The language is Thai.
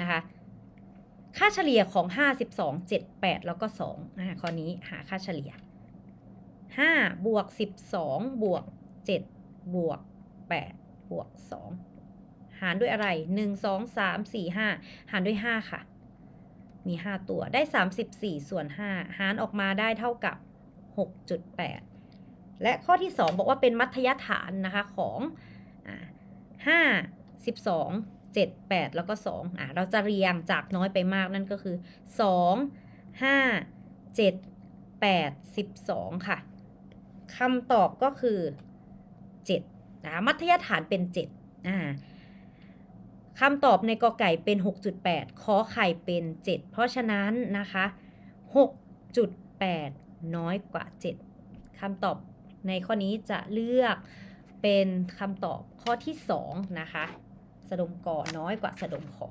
นะคะค่าเฉลี่ยของ 52 7 8 แล้วก็2อ่าข้อนี้หาค่าเฉลี่ย 5 บวก 12 บวก 7 บวก 8 บวก 2 หารด้วยอะไร 1 2 3 4 5 หารด้วย 5 ค่ะ มี 5 ตัวได้ 34 ส่วน 5 หารออกมาได้เท่ากับ 6.8 และข้อที่ 2 บอกว่าเป็นมัธยฐานนะคะของอ่า5 12 7 8 แล้วก็2อะเราจะเรียงจากน้อยไปมากนั่นก็คือ 2 5 7 8 12 ค่ะคำตอบก็คือ7นะคะมัธยฐานเป็น7อ่าคำตอบในกอไก่เป็น 6.8 ขอไข่เป็น 7 เพราะฉะนั้นนะคะ 6.8 น้อยกว่า 7คำตอบในข้อนี้จะเลือกเป็นคำตอบข้อที่ 2 นะคะ สะดมกอน้อยกว่าสะดมขอ